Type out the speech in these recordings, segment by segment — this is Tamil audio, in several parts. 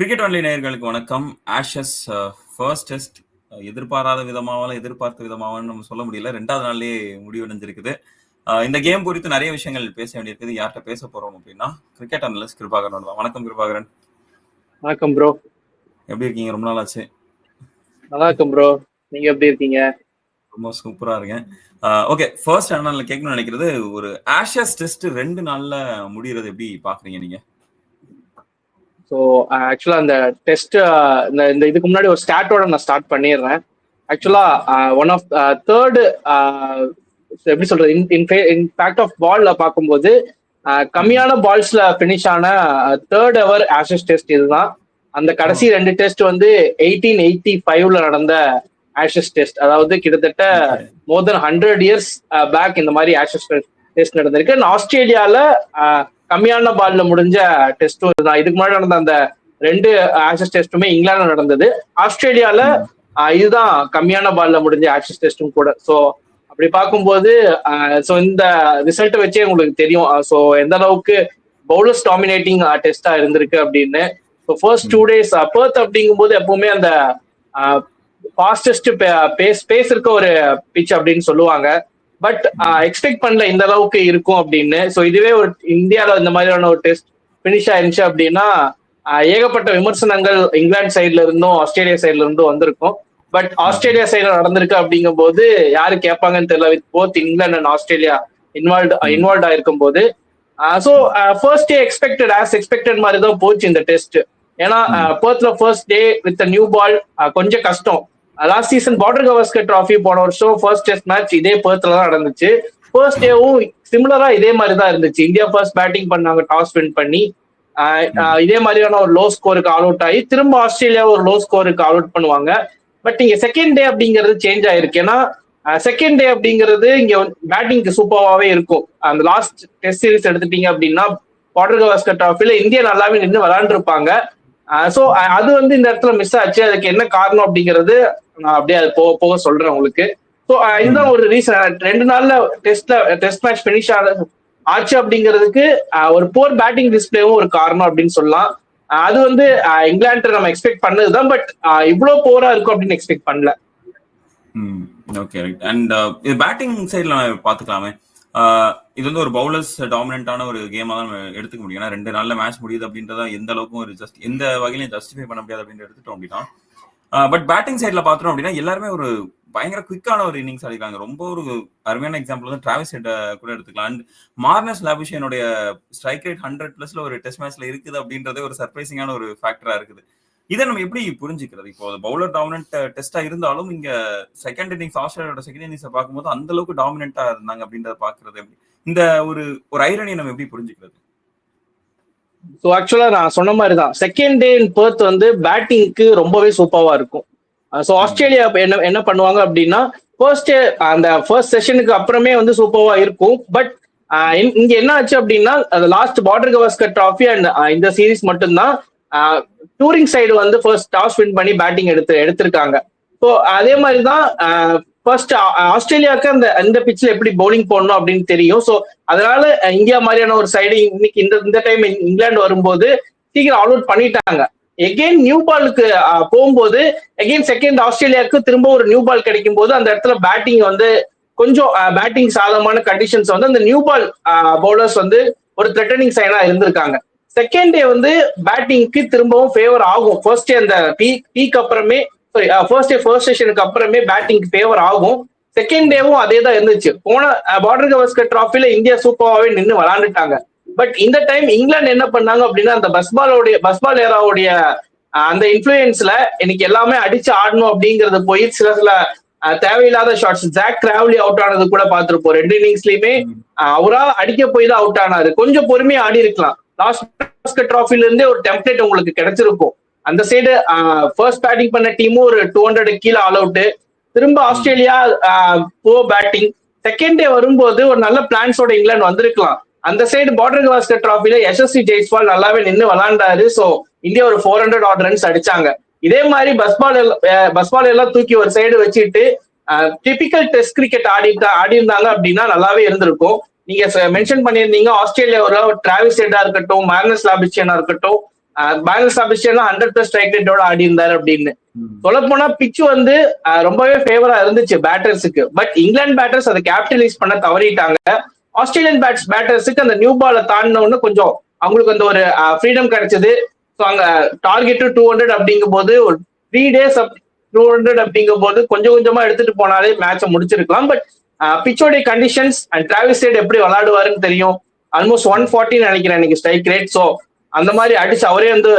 கிரிக்கெட் ஒன்லி நேயர்களுக்கு வணக்கம். ஆஷஸ் ஃபர்ஸ்ட் டெஸ்ட் எதிர்பாராத விதமாவல எதிர்பார்த்த விதமாவன்னு நம்ம சொல்ல முடியல. ரெண்டாவது நாள்லயே முடிவடைஞ்சிருக்குது அஹ் இந்த கேம் குறித்து நிறைய விஷயங்கள் பேச வேண்டியிருக்குது. யார்கிட்ட பேச போறோம் அப்படின்னா கிரிக்கெட் அனலிஸ்ட் கிருபாகரன் தான். வணக்கம் கிருபாகரன். வணக்கம் ப்ரோ எப்படி இருக்கீங்க? ரொம்ப நாள் ஆச்சு நல்லா இருக்கும் ப்ரோ நீங்க எப்படி இருக்கீங்க? ரொம்ப சூப்பரா இருக்கேன். ஓகே ஃபர்ஸ்ட் நாள்ல கேட்கணும்னு நினைக்கிறது ஒரு ஆஷஸ் டெஸ்ட் ரெண்டு நாள்ல முடியறது எப்படி பாக்குறீங்க நீங்க? ஸோ ஆக்சுவலா அந்த டெஸ்ட் இந்த இந்த இதுக்கு முன்னாடி ஒரு ஸ்டார்ட்டோட நான் ஸ்டார்ட் பண்ணிடுறேன். ஆக்சுவலா ஒன் ஆஃப் தேர்டு எப்படி சொல்றது இன் ஃபேக்ட் ஆஃப் பால்ல பார்க்கும்போது uh, கம்மியான பால்ஸ்ல ஃபினிஷ் ஆன தேர்ட் எவர் ஆஷஸ் டெஸ்ட் இதுதான். அந்த கடைசி ரெண்டு டெஸ்ட் வந்து எயிட்டீன் எயிட்டி ஃபைவ்ல நடந்த ஆஷஸ் டெஸ்ட் அதாவது கிட்டத்தட்ட more than hundred years back இந்த மாதிரி ஆஷஸ் டெஸ்ட் நடந்திருக்கு. ஆஸ்திரேலியால uh, கம்மியான பால்ல முடிஞ்ச டெஸ்ட்டும் இதுதான். இதுக்கு முன்னாடி நடந்த அந்த ரெண்டு ஆக்சஸ் டெஸ்ட்டுமே இங்கிலாந்து நடந்தது. ஆஸ்திரேலியால இதுதான் கம்மியான பால்ல முடிஞ்ச ஆக்சஸ் டெஸ்ட்டும் கூட. ஸோ அப்படி பார்க்கும்போது ஸோ இந்த ரிசல்ட்டை வச்சே உங்களுக்கு தெரியும். ஸோ எந்த அளவுக்கு பவுலர்ஸ் டாமினேட்டிங் டெஸ்டா இருந்திருக்கு அப்படின்னு. So first two days Perth அப்படிங்கும்போது எப்பவுமே அந்த ஃபாஸ்டஸ்ட் பேஸ் பேஸ் இருக்க ஒரு பிச் அப்படின்னு சொல்லுவாங்க. பட் எக்ஸ்பெக்ட் பண்ணல இந்த அளவுக்கு இருக்கும் அப்படின்னு. ஸோ இதுவே ஒரு இந்தியாவில் இந்த மாதிரியான ஒரு டெஸ்ட் ஃபினிஷ் ஆயிருந்துச்சு அப்படின்னா ஏகப்பட்ட விமர்சனங்கள் இங்கிலாந்து சைட்ல இருந்தும் ஆஸ்திரேலியா சைட்ல இருந்தும் வந்திருக்கும். பட் ஆஸ்திரேலியா சைட்ல நடந்திருக்கு அப்படிங்கும் போது யாரு கேட்பாங்கன்னு தெரியல. With both England and Australia involve involve ஆயிருக்கும் போது so first day expected as expected மாதிரி தான் போச்சு இந்த டெஸ்ட் ஏன்னா பர்த்ல first day with new ball கொஞ்சம் கஷ்டம். Last season Border Gavaskar trophy போன வருஷம் ஃபர்ஸ்ட் டெஸ்ட் மேட்ச் இதே பர்த்ல தான் நடந்துச்சு. ஃபர்ஸ்ட் டேவும் சிமிலரா இதே மாதிரி தான் இருந்துச்சு. இந்தியா ஃபர்ஸ்ட் பேட்டிங் பண்ணாங்க டாஸ் வின் பண்ணி. இதே மாதிரியான ஒரு லோ ஸ்கோருக்கு ஆல் அவுட் ஆகி திரும்ப ஆஸ்திரேலியா ஒரு லோ ஸ்கோருக்கு ஆல் அவுட் பண்ணுவாங்க. பட் இங்க செகண்ட் டே அப்படிங்கிறது சேஞ்ச் ஆயிருக்கு. ஏன்னா செகண்ட் டே அப்படிங்கிறது இங்க பேட்டிங்க்கு சூப்பராகவே இருக்கும். அந்த லாஸ்ட் டெஸ்ட் சீரிஸ் எடுத்துட்டீங்க அப்படின்னா பார்டர் கவர்ஸ்கர் ட்ராஃபில இந்தியா நல்லாவே நின்று விளாண்டுருப்பாங்க. ஸோ அது வந்து இந்த இடத்துல மிஸ் ஆச்சு. அதுக்கு என்ன காரணம் அப்படிங்கிறது நான் அப்படியே அது போக போக சொல்றேன் உங்களுக்கு. ஸோ இதுதான் ஒரு ரீசன் ரெண்டு நாள்ல டெஸ்ட்ல டெஸ்ட் மேட்ச் பினிஷ் ஆச்சு அப்படிங்கிறதுக்கு ஒரு போர் பேட்டிங் டிஸ்பிளேவும் ஒரு காரணம் அப்படின்னு சொல்லலாம். அது வந்து இங்கிலாந்து நம்ம எக்ஸ்பெக்ட் பண்ணதுதான் பட் இவ்வளவு போரா இருக்கும் அப்படின்னு எக்ஸ்பெக்ட் பண்ணல. ஓகே ரைட் அண்ட் இது பேட்டிங் சைட்ல பாத்துக்கலாமே இது வந்து ஒரு பவுலர்ஸ் டாமினண்டான ஒரு கேமா தான் நம்ம எடுத்துக்க முடியும். ஏன்னா ரெண்டு நாள்ல மேட்ச் முடியுது அப்படின்றத எந்த அளவுக்கும் ஒரு ஜஸ்ட் எந்த வகையிலையும் ஜஸ்டிஃபை பண்ண முடியாது அப்படின்னு எடுத்துட்டோம் அப்படின்னா பட் பேட்டிங் சைட்ல பார்த்தோம் அப்படின்னா எல்லாருமே ஒரு பயங்கர குவிக்கான ஒரு இன்னிங்ஸ் ஆடிருக்காங்க. ரொம்ப ஒரு அருமையான எக்ஸாம்பிள் வந்து டிராவிஸ் ஹெட் கூட எடுத்துக்கலாம். அண்ட் மார்னஸ் லாபிஷியனுடைய ஸ்ட்ரைக் ரேட் ஹண்ட்ரட் பிளஸ்ல ஒரு டெஸ்ட் மேட்ச்ல இருக்குது அப்படின்றதே ஒரு சர்ப்ரைசிங்கான ஒரு ஃபேக்டரா இருக்குது. இதை நம்ம எப்படி புரிஞ்சுக்கிறது? இப்போ பவுலர் டாமினன்ட் டெஸ்டா இருந்தாலும் இங்க செகண்ட் இன்னிங்ஸ் ஆஸ்திரேலியாவோட செகண்ட் இன்னிங்ஸ் பார்க்கும்போது அந்த அளவுக்கு டாமினண்டா இருந்தாங்க அப்படின்றத பாக்குறது எப்படி? இந்த ஒரு ஒரு ஐரணியை நம்ம எப்படி புரிஞ்சுக்கிறது? ஸோ ஆக்சுவலா நான் சொன்ன மாதிரி தான் செகண்ட் டே இன் பர்த் வந்து பேட்டிங்க்கு ரொம்பவே சூப்பராக இருக்கும். ஸோ ஆஸ்திரேலியா என்ன என்ன பண்ணுவாங்க அப்படின்னா ஃபர்ஸ்ட் அந்த ஃபர்ஸ்ட் செஷனுக்கு அப்புறமே வந்து சூப்பராக இருக்கும். பட் இங்க என்ன ஆச்சு அப்படின்னா last Border Gavaskar trophy and இந்த சீரீஸ் மட்டும்தான் டூரிங் சைடு வந்து ஃபர்ஸ்ட் டாஸ் வின் பண்ணி பேட்டிங் எடுத்து எடுத்திருக்காங்க. ஸோ அதே மாதிரி தான் ஃபர்ஸ்ட் ஆஸ்திரேலியாவுக்கு அந்த இந்த பிச்சில் எப்படி பவுலிங் போடணும் அப்படின்னு தெரியும். ஸோ அதனால இந்தியா மாதிரியான ஒரு சைடு இன்னைக்கு இந்த இந்த டைம் இங்கிலாந்து வரும்போது சீக்கிரம் ஆல் அவுட் பண்ணிட்டாங்க. எகெயின் நியூ பாலுக்கு போகும்போது எகெயின் செகண்ட் ஆஸ்திரேலியாவுக்கு திரும்ப ஒரு நியூ பால் கிடைக்கும் போது அந்த இடத்துல பேட்டிங் வந்து கொஞ்சம் பேட்டிங் சாதகமான கண்டிஷன்ஸ் வந்து அந்த நியூ பால் பவுலர்ஸ் வந்து ஒரு த்ரெட்டனிங் சைனா இருந்திருக்காங்க. செகண்ட் டே வந்து பேட்டிங்க்கு திரும்பவும் ஃபேவர் ஆகும். ஃபர்ஸ்ட் டே அந்த பீக் பீக் அப்புறமே சாரி ஃபர்ஸ்ட் டே ஃபர்ஸ்ட் செஷனுக்கு அப்புறமே பேட்டிங்க்கு ஃபேவர் ஆகும். செகண்ட் டேவும் அதே தான் இருந்துச்சு. போன பார்டர் கவர்ஸ்கர் ட்ராஃபில இந்தியா சூப்பராகவே நின்று விளாண்டுட்டாங்க. பட் இந்த டைம் இங்கிலாந்து என்ன பண்ணாங்க அப்படின்னா அந்த பஸ்பாலோடைய பஸ்பால் ஏராவுடைய அந்த இன்ஃபுளுயன்ஸ்ல எனக்கு எல்லாமே அடிச்சு ஆடணும் அப்படிங்கறது போய் சில சில தேவையில்லாத ஷாட்ஸ் ஜாக் டிராவலி அவுட் ஆனது கூட பார்த்திருப்போம். ரெண்டு இன்னிங்ஸ்லயுமே அவரா அடிக்க போய் தான் அவுட் ஆனாரு. கொஞ்சம் பொறுமையா ஆடி இருக்கலாம். லாஸ்ட் ட்ராஃபில இருந்தே ஒரு டெம்ப்ளேட் உங்களுக்கு கிடைச்சிருக்கும். அந்த சைடு ஃபர்ஸ்ட் பேட்டிங் பண்ண டீமும் ஒரு டூ ஹண்ட்ரட் கீழே ஆல் அவுட் திரும்ப ஆஸ்திரேலியா போ பேட்டிங் செகண்ட் டே வரும்போது ஒரு நல்ல பிளான்ஸோட இங்கிலாந்து வந்திருக்கலாம். அந்த சைடு பார்டர் கவாஸ்கர் டிராஃபில எஸ்எஸ்சி ஜெய்ஸ்வால் நல்லாவே நின்று விளாண்டாரு. ஸோ இந்தியா ஒரு ஃபோர் ஹண்ட்ரட் ஆட் ரன்ஸ் அடிச்சாங்க. இதே மாதிரி பஸ்பால் பஸ்பால் எல்லாம் தூக்கி ஒரு சைடு வச்சுட்டு டிபிக்கல் டெஸ்ட் கிரிக்கெட் ஆடி ஆடி இருந்தாங்க அப்படின்னா நல்லாவே இருந்திருக்கும். நீங்க மென்ஷன் பண்ணியிருந்தீங்க. ஆஸ்திரேலியாவில் டிராவிஸ் ஹெட்டா இருக்கட்டும் மேக்னஸ் லாபிச்சியனா இருக்கட்டும். பேலன்ஸ் ஆபிஸ்டர்லாம் ஹண்ட்ரட் பிளஸ் ஸ்ட்ரைக் ரேட்டோட ஆடி இருந்தாரு அப்படின்னு. சொல்ல போனா பிச் வந்து ரொம்பவே ஃபேவரா இருந்துச்சு பேட்டர்ஸுக்கு பட் இங்கிலாந்து பேட்டர்ஸ் அதை கேபிட்டலைஸ் பண்ண தவறிட்டாங்க. ஆஸ்திரேலியன் பேட்ஸ் பேட்டர்ஸுக்கு அந்த நியூ பால தாண்டினோன்னு கொஞ்சம் அவங்களுக்கு அந்த ஒரு ஃப்ரீடம் கிடைச்சது. ஸோ அங்க டார்கெட் டூ ஹண்ட்ரட் அப்படிங்கும் போது ஒரு த்ரீ டேஸ் டூ ஹண்ட்ரட் அப்படிங்கும் போது கொஞ்சம் கொஞ்சமா எடுத்துட்டு போனாலே மேட்சை முடிச்சிருக்கலாம். பட் பிச்சோடைய கண்டிஷன்ஸ் அண்ட் டிராவிஸ் ஸ்டேட் எப்படி விளையாடுவாருன்னு தெரியும். ஆல்மோஸ்ட் ஒன் ஃபார்ட்டின்னு நினைக்கிறேன் இன்னைக்கு ஸ்ட்ரைக் ரேட் ஸோ அந்த மாதிரி அடிச்சு அவரே வந்து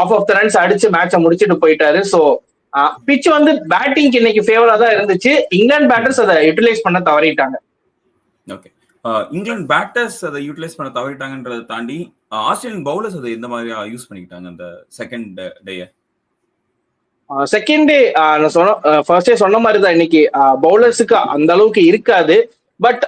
ஆஃப் ஆஃப் த ரன்ஸ் அடிச்சு மேட்சை முடிச்சுட்டு போயிட்டாரு. ஸோ பிச் வந்து பேட்டிங்க்கு இன்னைக்கு ஃபேவரா தான் இருந்துச்சு. இங்கிலாந்து பேட்டர்ஸ் அதை யூட்டிலைஸ் பண்ண தவறிட்டாங்க. ஓகே இங்கிலாந்து பேட்டர்ஸ் அதை யூட்டிலைஸ் பண்ண தவறிட்டாங்கன்றதை தாண்டி ஆஸ்திரேலியன் பவுலர்ஸ் அதை எந்த மாதிரி யூஸ் பண்ணிக்கிட்டாங்க அந்த செகண்ட் டேயை செகண்ட் டே நான் சொன்ன ஃபர்ஸ்ட் டே சொன்ன மாதிரி தான் இன்னைக்கு பவுலர்ஸுக்கு அந்த அளவுக்கு இருக்காது. பட்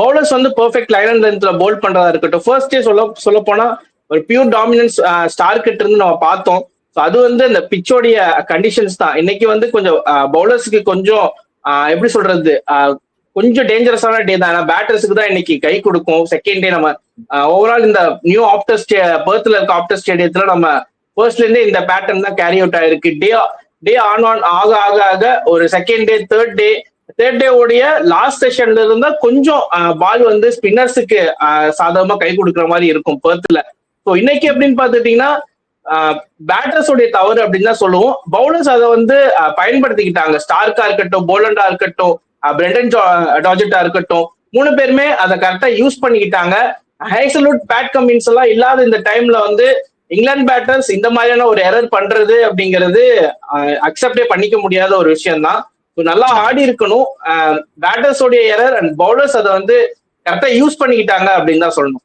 பவுலர்ஸ் வந்து பெர்ஃபெக்ட் லைன் அண்ட் லென்த்ல பவுல் பண்றதா இருக்கட்டும். ஃபர்ஸ்ட் டே சொல்ல சொல்ல போனா ஒரு பியூர் டாமினன்ஸ் ஸ்டார் கிட்ட இருந்து நம்ம பார்த்தோம். ஸோ அது வந்து அந்த பிச்சோடைய கண்டிஷன்ஸ் தான். இன்னைக்கு வந்து கொஞ்சம் பவுலர்ஸுக்கு கொஞ்சம் எப்படி சொல்றது கொஞ்சம் டேஞ்சரஸான டே தான். ஏன்னா பேட்டர்ஸுக்கு தான் இன்னைக்கு கை கொடுக்கும். செகண்ட் டே நம்ம ஓவரால் இந்த நியூ ஆப்டர் ஸ்டே பர்த்ல இருக்க ஆப்டர் ஸ்டேடியத்துல நம்ம ஃபர்ஸ்ட்லேருந்தே இந்த பேட்டர்ன் தான் கேரி அவுட் ஆயிருக்கு. டே டே ஆன் ஆன் ஆக ஆக ஆக ஒரு second day third day third day உடைய லாஸ்ட் செஷன்ல இருந்தா கொஞ்சம் பால் வந்து ஸ்பின்னர்ஸுக்கு சாதகமா கை கொடுக்குற மாதிரி இருக்கும் பர்த்ல ஸோ இன்னைக்கு எப்படின்னு பாத்துட்டீங்கன்னா பேட்டர்ஸ் உடைய தவறு அப்படின்னு தான் சொல்லுவோம். பவுலர்ஸ் அதை வந்து பயன்படுத்திக்கிட்டாங்க. ஸ்டார்க்கா இருக்கட்டும் போலண்டா இருக்கட்டும் பிரெண்டன் டாஜெட்டா இருக்கட்டும் மூணு பேருமே அதை கரெக்டா யூஸ் பண்ணிக்கிட்டாங்க. ஹைசல்வுட் பேட் கம்மின்ஸ் எல்லாம் இல்லாத இந்த டைம்ல வந்து இங்கிலாந்து பேட்டர்ஸ் இந்த மாதிரியான ஒரு எரர் பண்றது அப்படிங்கிறது அக்செப்டே பண்ணிக்க முடியாத ஒரு விஷயம் தான் நல்லா ஆடி இருக்கணும். பேட்டர்ஸோடைய எரர் அண்ட் பவுலர்ஸ் அதை வந்து கரெக்டா யூஸ் பண்ணிக்கிட்டாங்க அப்படின்னு தான் சொல்லணும்.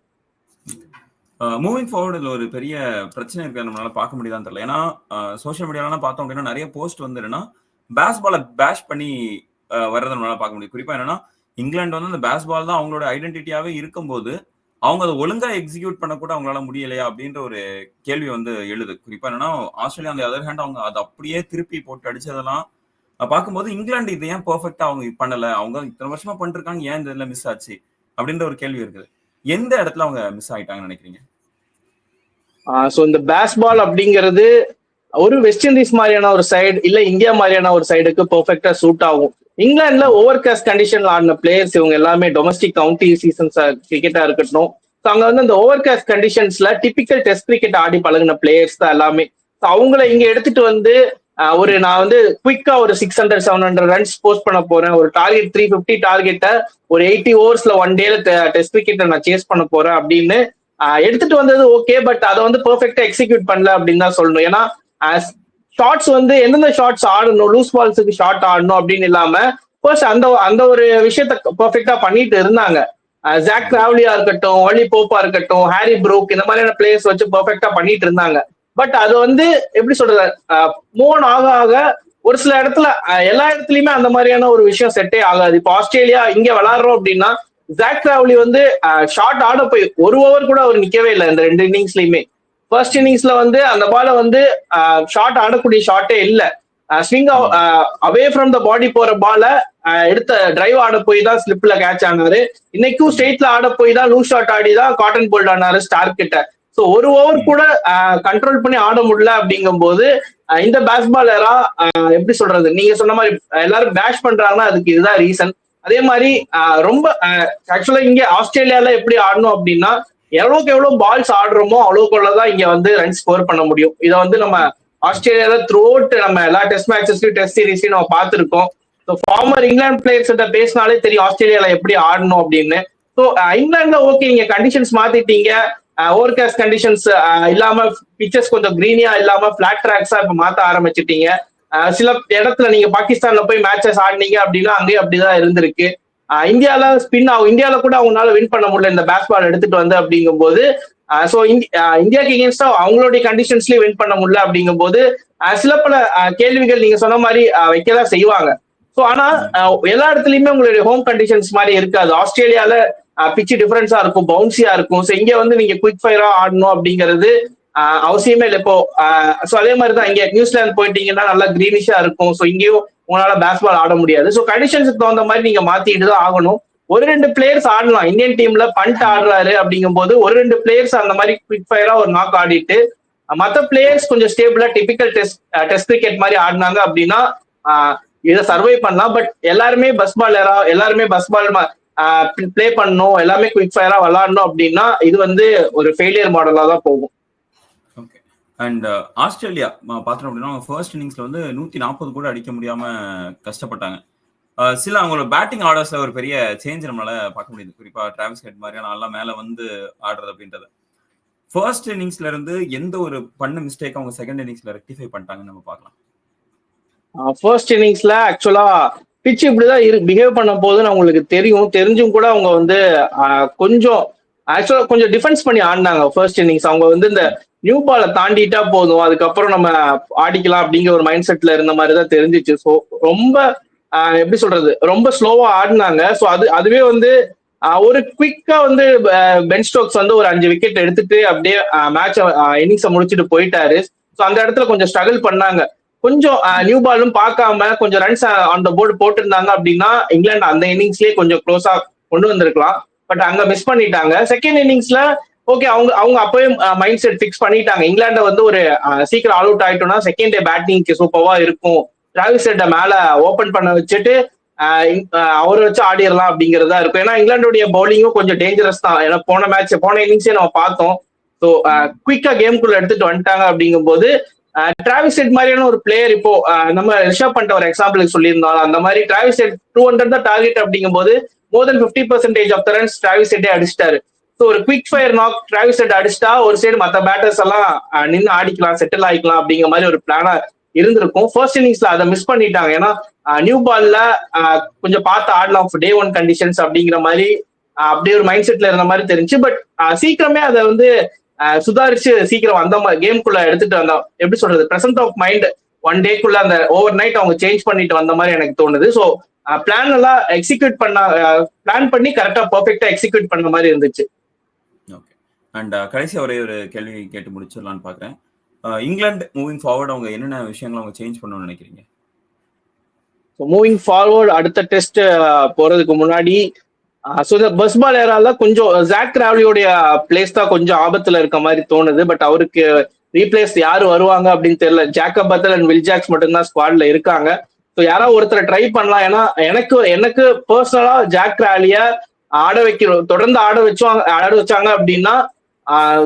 மூவிங் ஃபார்வர்டில் ஒரு பெரிய பிரச்சனை இருக்கு. நம்மளால பார்க்க முடியுதான்னு தெரியல. ஏன்னா சோஷியல் மீடியாலாம் பார்த்தோம் அப்படின்னா நிறைய போஸ்ட் வந்து என்னன்னா பேஸ் பாலை பேஷ் பண்ணி வர்றதை நம்மளால பார்க்க முடியும். குறிப்பா என்னன்னா இங்கிலாந்து வந்து அந்த பேஸ்பால் தான் அவங்களோட ஐடென்டிட்டியாவே இருக்கும்போது அவங்க அதை ஒழுங்கா எக்ஸிக்யூட் பண்ண கூட அவங்களால முடியலையா அப்படின்ற ஒரு கேள்வி வந்து எழுது. குறிப்பா என்னன்னா ஆஸ்திரேலியா அந்த அதர் ஹேண்ட் அவங்க அதை அப்படியே திருப்பி போட்டு அடிச்சதெல்லாம் பார்க்கும்போது இங்கிலாந்து இதை ஏன் பெர்ஃபெக்டா அவங்க பண்ணல? அவங்க இத்தனை வருஷமா பண்ணிருக்காங்க ஏன் இந்த இதுல மிஸ் ஆச்சு? அப்படின்ற ஒரு கேள்வி இருக்குது. எந்த இடத்துல அவங்க மிஸ் ஆயிட்டாங்கன்னு நினைக்கிறீங்க? ஸோ இந்த பேஸ்பால் அப்படிங்கிறது ஒரு வெஸ்ட் இண்டீஸ் மாதிரியான ஒரு சைடு இல்ல இந்தியா மாதிரியான ஒரு சைடுக்கு பெர்ஃபெக்டா சூட் ஆகும். இங்கிலாந்துல ஓவர் காஸ்ட் கண்டிஷன்ல ஆடின பிளேயர்ஸ் இவங்க எல்லாமே டொமஸ்டிக் கவுண்டி சீசன்ஸ் கிரிக்கெட்டா இருக்கட்டும். ஸோ அங்க வந்து அந்த ஓவர் காஸ்ட் கண்டிஷன்ஸ்ல டிபிக்கல் டெஸ்ட் கிரிக்கெட் ஆடி பழகின பிளேயர்ஸ் தான் எல்லாமே. ஸோ அவங்கள இங்க எடுத்துட்டு வந்து ஒரு நான் வந்து குயிக்கா ஒரு six hundred seven hundred runs post பண்ண போறேன். ஒரு டார்கெட் த்ரீ ஃபிஃப்டி டார்கெட்டை ஒரு எயிட்டி ஓவர்ஸ்ல ஒன் டேல டெஸ்ட் கிரிக்கெட்டை நான் சேஸ் பண்ண போறேன் அப்படின்னு எடுத்துட்டு வந்தது ஓகே பட் அதை வந்து பெர்ஃபெக்டா எக்ஸிக்யூட் பண்ணல அப்படின்னு தான் சொல்லணும். ஏன்னா ஷார்ட்ஸ் வந்து எந்தெந்த ஷார்ட்ஸ் ஆடணும்? லூஸ் பால்ஸுக்கு ஷார்ட் ஆடணும் அப்படின்னு இல்லாம ஃபர்ஸ்ட் அந்த அந்த ஒரு விஷயத்த பர்ஃபெக்டா பண்ணிட்டு இருந்தாங்க. ஜாக் கிராவ்லியா இருக்கட்டும் ஒலி போப்பா இருக்கட்டும் ஹாரி ப்ரூக் இந்த மாதிரியான பிளேயர்ஸ் வச்சு பர்ஃபெக்டா பண்ணிட்டு இருந்தாங்க. பட் அது வந்து எப்படி சொல்றது? மூவ் ஆக ஆக ஒரு சில இடத்துல எல்லா இடத்துலயுமே அந்த மாதிரியான ஒரு விஷயம் செட்டே ஆகாது. இப்போ ஆஸ்திரேலியா இங்க விளாடுறோம் அப்படின்னா ஜாக் கிராவ்லி வந்து ஷார்ட் ஆட போய் ஒரு ஓவர் கூட அவர் நிக்கவே இல்லை. இந்த ரெண்டு இன்னிங்ஸ்லயுமே ஃபர்ஸ்ட் இன்னிங்ஸ்ல வந்து அந்த பால வந்து ஷார்ட் ஆடக்கூடிய ஷார்ட்டே இல்ல. ஸ்விங் அவே ஃப்ரம் த பாடி போற பால எடுத்த டிரைவ் ஆட போய் தான் ஸ்லிப்ல கேட்ச் ஆனாரு. இன்னைக்கும் ஸ்டேட்ல ஆட போய் தான் லூஸ் ஷாட் ஆடி தான் காட்டன் போல்ட் ஆனாரு ஸ்டார் கிட்ட. ஸோ ஒரு ஓவர் கூட கண்ட்ரோல் பண்ணி ஆட முடியல அப்படிங்கும் போது இந்த பேஸ் பாலரா எப்படி சொல்றது? நீங்க சொன்ன மாதிரி எல்லாரும் பேஷ் பண்றாங்கன்னா அதுக்கு இதுதான் ரீசன் அதே மாதிரி ரொம்ப ஆக்சுவலா இங்க ஆஸ்திரேலியால எப்படி ஆடணும் அப்படின்னா எவ்வளவுக்கு எவ்வளவு பால்ஸ் ஆடுறோமோ அவ்வளவுக்குள்ளதான் இங்க வந்து ரன் ஸ்கோர் பண்ண முடியும். இதை வந்து நம்ம ஆஸ்திரேலியால த்ரூ நம்ம எல்லா டெஸ்ட் மேட்சஸ்லயும் டெஸ்ட் சீரீஸ்லயும் நம்ம பார்த்திருக்கோம். ஸோ ஃபார்மர் இங்கிலாந்து பிளேயர்ஸ் கிட்ட பேசினாலே தெரியும் ஆஸ்திரேலியால எப்படி ஆடணும் அப்படின்னு. ஸோ இங்கிலாந்துல ஓகே நீங்க கண்டிஷன்ஸ் மாத்திட்டீங்க. ஓவர் கேஸ்ட் கண்டிஷன்ஸ் இல்லாம பிச்சர்ஸ் கொஞ்சம் கிரீனியா இல்லாம பிளாட் ட்ராக்ஸா இப்ப மாத்த ஆரம்பிச்சிட்டீங்க. சில இடத்துல நீங்க பாகிஸ்தான்ல போய் மேட்சஸ் ஆடினீங்க அப்படின்னா அங்கேயும் அப்படிதான் இருந்திருக்கு. இந்தியால ஸ்பின் ஆகும். இந்தியால கூட அவங்களால வின் பண்ண முடியல. இந்த பேஸ் பால் எடுத்துட்டு வந்து அப்படிங்கும்போது ஸோ இந்தியாக்கு எகேன்ஸ்டா அவங்களுடைய கண்டிஷன்ஸ்லயும் வின் பண்ண முடியல அப்படிங்கும்போது போது சில பல கேள்விகள் நீங்க சொன்ன மாதிரி வைக்கதான் செய்வாங்க. ஸோ ஆனா எல்லா இடத்துலயுமே உங்களுடைய ஹோம் கண்டிஷன்ஸ் மாதிரி இருக்காது. ஆஸ்திரேலியால பிச்சு டிஃபரன்ஸா இருக்கும் பவுன்சியா இருக்கும். ஸோ இங்க வந்து நீங்க குயிக் ஃபயரா ஆடணும் அப்படிங்கிறது அவசியமே இல்லை. இப்போ ஸோ அதே மாதிரி தான் இங்கே நியூசிலாந்து போயிட்டீங்கன்னா நல்லா கிரீனிஷா இருக்கும். ஸோ இங்கேயும் உங்களால பேஸ்பால் ஆட முடியாது. ஸோ கண்டிஷன்ஸுக்கு தகுந்த மாதிரி நீங்க மாத்திட்டு தான் ஆகணும். ஒரு ரெண்டு பிளேயர்ஸ் ஆடலாம். இந்தியன் டீம்ல பண்ட் ஆடுறாரு அப்படிங்கும் போது ஒரு ரெண்டு பிளேயர்ஸ் அந்த மாதிரி குவிக் ஃபயரா ஒரு நாக் ஆடிட்டு மற்ற பிளேயர்ஸ் கொஞ்சம் ஸ்டேபிளா டிபிக்கல் டெஸ்ட் டெஸ்ட் கிரிக்கெட் மாதிரி ஆடினாங்க அப்படின்னா இதை சர்வை பண்ணலாம். பட் எல்லாருமே பஸ் பாலரா எல்லாருமே பஸ் பால் ப்ளே பண்ணணும். எல்லாமே குவிக் ஃபயரா விளாடணும் அப்படின்னா இது வந்து ஒரு ஃபெயிலியர் மாடலா தான் போகும். அண்ட் ஆஸ்திரேலியா uh, பார்த்தோம் அப்படின்னா அவங்க ஃபர்ஸ்ட் இன்னிங்ஸ்ல வந்து நூத்தி நாற்பது கூட அடிக்க முடியாம கஷ்டப்பட்டாங்க. சில அவங்களோட பேட்டிங் ஆர்டர்ஸ்ல ஒரு பெரிய சேஞ்ச் நம்மளால பார்க்க முடியுது. குறிப்பா டிராவல்ஸ் ஹெட் மாதிரியான ஆள்லாம் மேல வந்து ஆடுறது அப்படின்றது. ஃபர்ஸ்ட் இன்னிங்ஸ்ல இருந்து எந்த ஒரு பண்ண மிஸ்டேக் அவங்க செகண்ட் இன்னிங்ஸ்ல ரெக்டிஃபை பண்ணிட்டாங்கன்னு நம்ம பார்க்கலாம். ஃபர்ஸ்ட் இன்னிங்ஸ்ல ஆக்சுவலா பிச் இப்படிதான் பிஹேவ் பண்ண போதுன்னு அவங்களுக்கு தெரியும். தெரிஞ்சும் கூட அவங்க வந்து கொஞ்சம் ஆக்சுவலா கொஞ்சம் டிஃபென்ஸ் பண்ணி ஆடினாங்க. ஃபர்ஸ்ட் இன்னிங்ஸ் அவங்க வந்து இந்த நியூ பாலை தாண்டிட்டா போதும். அதுக்கப்புறம் நம்ம ஆடிக்கலாம் அப்படிங்கிற ஒரு மைண்ட் செட்ல இருந்த மாதிரி தான் தெரிஞ்சிச்சு. ஸோ ரொம்ப எப்படி சொல்றது? ரொம்ப ஸ்லோவா ஆடினாங்க. ஸோ அது அதுவே வந்து ஒரு குவிக்கா வந்து பென் ஸ்டோக்ஸ் வந்து ஒரு அஞ்சு விக்கெட் எடுத்துட்டு அப்படியே மேட்ச் இன்னிங்ஸை முடிச்சுட்டு போயிட்டாரு. ஸோ அந்த இடத்துல கொஞ்சம் ஸ்ட்ரகிள் பண்ணாங்க. கொஞ்சம் நியூ பாலும் பார்க்காம கொஞ்சம் ரன்ஸ் ஆன் த போர்டு போட்டிருந்தாங்க அப்படின்னா இங்கிலாந்து அந்த இன்னிங்ஸ்லயே கொஞ்சம் க்ளோஸா கொண்டு வந்திருக்கலாம். பட் அங்க மிஸ் பண்ணிட்டாங்க. செகண்ட் இன்னிங்ஸ்ல ஓகே அவங்க அவங்க அப்பவே மைண்ட் செட் ஃபிக்ஸ் பண்ணிட்டாங்க. இங்கிலாண்டை வந்து ஒரு சீக்கிரம் ஆல் அவுட் ஆயிட்டோம்னா செகண்ட் டே பேட்டிங்க்கு சூப்பர்வா இருக்கும். டிராவிஸ் ஹெட்டை மேல ஓபன் பண்ண வச்சுட்டு அவரை வச்சு ஆடிடலாம் அப்படிங்கறதா இருக்கும். ஏன்னா இங்கிலாந்துடைய பவுலிங்கும் கொஞ்சம் டேஞ்சரஸ் தான். ஏன்னா போன மேட்ச் போன இன்னிங்ஸே நம்ம பார்த்தோம். ஸோ குயிக்கா கேம்குள்ள எடுத்துட்டு வந்துட்டாங்க அப்படிங்கும்போது டிராவிஸ் ஹெட் மாதிரியான ஒரு பிளேயர் இப்போ நம்ம ரிஷப் பண்ணிட்ட ஒரு எக்ஸாம்பிளுக்கு சொல்லியிருந்தாலும் அந்த மாதிரி டிராவிஸ் ஹெட் டூ ஹண்ட்ரட் தான் டார்கெட் அப்படிங்கும்போது more than fifty percentage of the runs Travis ஹெட்டே அடிச்சிட்டாரு. ஸோ ஒரு quick fire knock Travis Head அடிச்சிட்டா ஒரு சைடு மற்ற பேட்டர்ஸ் எல்லாம் நின்று ஆடிக்கலாம் செட்டில் ஆகிக்கலாம் அப்படிங்கிற மாதிரி ஒரு பிளானா இருந்திருக்கும். ஃபர்ஸ்ட் இன்னிங்ஸ்ல அதை மிஸ் பண்ணிட்டாங்க. ஏன்னா நியூ பால்ல கொஞ்சம் பார்த்து ஆடலாம் டே ஒன் கண்டிஷன்ஸ் அப்படிங்கிற மாதிரி அப்படியே ஒரு மைண்ட் செட்ல இருந்த மாதிரி தெரிஞ்சு. பட் சீக்கிரமே அதை வந்து சுதாரிச்சு சீக்கிரம் அந்த கேம்குள்ள எடுத்துட்டு வந்தோம் எப்படி சொல்றது? பிரசன்ட் ஆஃப் மைண்ட் ஒன் டேக்குள்ள அந்த ஓவர் நைட் அவங்க சேஞ்ச் பண்ணிட்டு வந்த மாதிரி எனக்கு தோணுது. ஸோ பிளான் எல்லாம் எக்ஸிக்யூட் பண்ண பிளான் பண்ணி கரெக்டா பர்ஃபெக்டா எக்ஸிக்யூட் பண்ண மாதிரி இருந்துச்சு. ஓகே அண்ட் கடைசி ஒரே ஒரு கேள்வி கேட்டு முடிச்சிடலான்னு பார்க்குறேன் இங்கிலாந்து மூவிங் ஃபார்வர்ட் அவங்க என்னென்ன விஷயங்கள் அவங்க சேஞ்ச் பண்ணணும்னு நினைக்கிறீங்க? ஸோ மூவிங் ஃபார்வர்ட் அடுத்த டெஸ்ட் போறதுக்கு முன்னாடி ஸோ இந்த பஸ் பால் ஏரால கொஞ்சம் ஜாக் ராவ்லியோடைய பிளேஸ் தான் கொஞ்சம் ஆபத்துல இருக்க மாதிரி தோணுது. பட் அவருக்கு ரீப்ளேஸ் யாரு வருவாங்க அப்படின்னு தெரியல. Jacob Bethell and Will Jacks மட்டும்தான் ஸ்குவாட்ல இருக்காங்க. ஸோ யாராவது ஒருத்தரை ட்ரை பண்ணலாம். ஏன்னா எனக்கு எனக்கு பர்சனலா ஜாக் ராலிய ஆட வைக்கிறோம் தொடர்ந்து ஆட வச்சோம் ஆட வச்சாங்க அப்படின்னா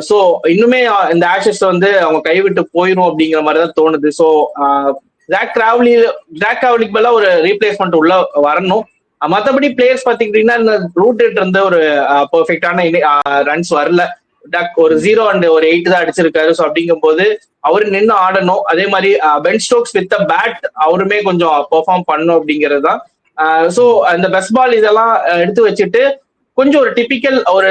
ஸோ இன்னுமே இந்த ஆஷஸ் வந்து அவங்க கைவிட்டு போயிடும் அப்படிங்கிற மாதிரி தான் தோணுது ஸோ ஜாக் ராவ்லி ஜாக் ராவ்லிக்கு மேல ஒரு ரீப்ளேஸ்மெண்ட் உள்ள வரணும். மற்றபடி பிளேயர்ஸ் பாத்தீங்கன்னா இந்த ரூட் இருந்து ஒரு பெர்ஃபெக்டான ரன்ஸ் வரல. டக் ஒரு ஜீரோ அண்ட் ஒரு எயிட் தான் அடிச்சிருக்காரு. ஸோ அப்படிங்கும்போது அவரு நின்று ஆடணும். அதே மாதிரி பென் ஸ்டோக்ஸ் வித் பேட் அவருமே கொஞ்சம் பெர்ஃபார்ம் பண்ணும் அப்படிங்கிறது தான். ஸோ அந்த பெஸ்ட் பால் இதெல்லாம் எடுத்து வச்சுட்டு கொஞ்சம் ஒரு டிபிக்கல் ஒரு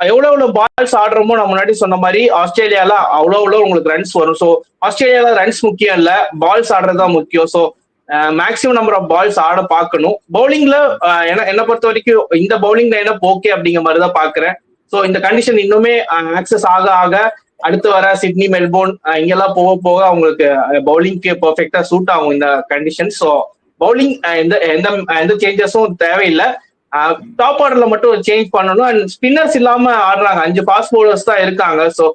எவ்வளோ எவ்வளோ பால்ஸ் ஆடுறோமோ நான் முன்னாடி சொன்ன மாதிரி ஆஸ்திரேலியால அவ்வளோ அவ்வளோ உங்களுக்கு ரன்ஸ் வரும். ஸோ ஆஸ்திரேலியால ரன்ஸ் முக்கியம் இல்லை. பால்ஸ் ஆடுறது தான் முக்கியம். So maximum number of balls ஆட பார்க்கணும். பவுலிங்ல என்ன பொறுத்த வரைக்கும் இந்த பவுலிங் என்ன ஓகே அப்படிங்கிற மாதிரி தான் பாக்குறேன் ஸோ இந்த கண்டிஷன் இன்னுமே ஆக்சஸ் ஆக ஆக அடுத்து வர சிட்னி மெல்போர்ன் இங்கெல்லாம் போக போக அவங்களுக்கு பவுலிங்க்கு பர்ஃபெக்டா சூட் ஆகும் இந்த கண்டிஷன் ஸோ பவுலிங் எந்த எந்த எந்த சேஞ்சஸும் தேவையில்லை. டாப் ஆர்டர்ல மட்டும் சேஞ்ச் பண்ணணும். அண்ட் ஸ்பின்னர்ஸ் இல்லாம ஆடுறாங்க. அஞ்சு ஃபாஸ்ட் பவுலர்ஸ் தான் இருக்காங்க. ஸோ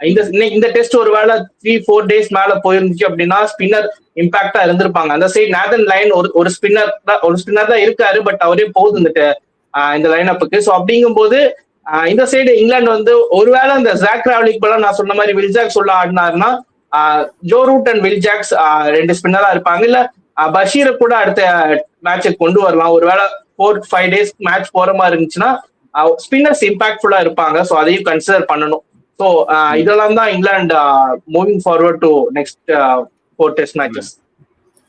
இந்த இன்னைக்கு இந்த டெஸ்ட் ஒரு வேளை த்ரீ ஃபோர் டேஸ் மேல போயிருந்துச்சு அப்படின்னா ஸ்பின்னர் இம்பாக்டா இருந்திருப்பாங்க. அந்த சைடு நேதன் லைன் ஒரு ஒரு ஸ்பின்னர் தான் ஒரு ஸ்பின்னர் தான் இருக்காரு பட் அவரே போகுது இந்த இந்த லைன் அப்புக்கு ஸோ அப்படிங்கும்போது போது இந்த சைடு இங்கிலாந்து வந்து ஒருவேளை இந்த ஜாக் ராவ்லிக் போல நான் சொன்ன மாதிரி வில்ஜாக் சொல்ல ஆடினாருன்னா Joe Root and Will Jacks ரெண்டு ஸ்பின்னரா இருப்பாங்க. இல்ல பஷீரை கூட அடுத்த மேட்சுக்கு கொண்டு வரலாம். ஒருவேளை ஃபோர் ஃபைவ் டேஸ் மேட்ச் போற மாதிரி இருந்துச்சுன்னா ஸ்பின்னர்ஸ் இம்பாக்ட்ஃபுல்லா இருப்பாங்க. ஸோ அதையும் கன்சிடர் பண்ணணும். ஸோ இதெல்லாம் தான் England moving forward to next four test matches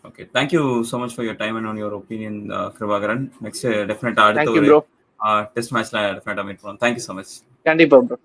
okay thank you so much for your time and on your opinion Kirubakaran next டெஃபினட்டா அடுத்த டெஸ்ட் மேட்ச்ல டெஃபினட்டா மீட் பண்ணுவோம் தேங்க்யூ ஸோ மச் கண்டிப்பா ப்ரோ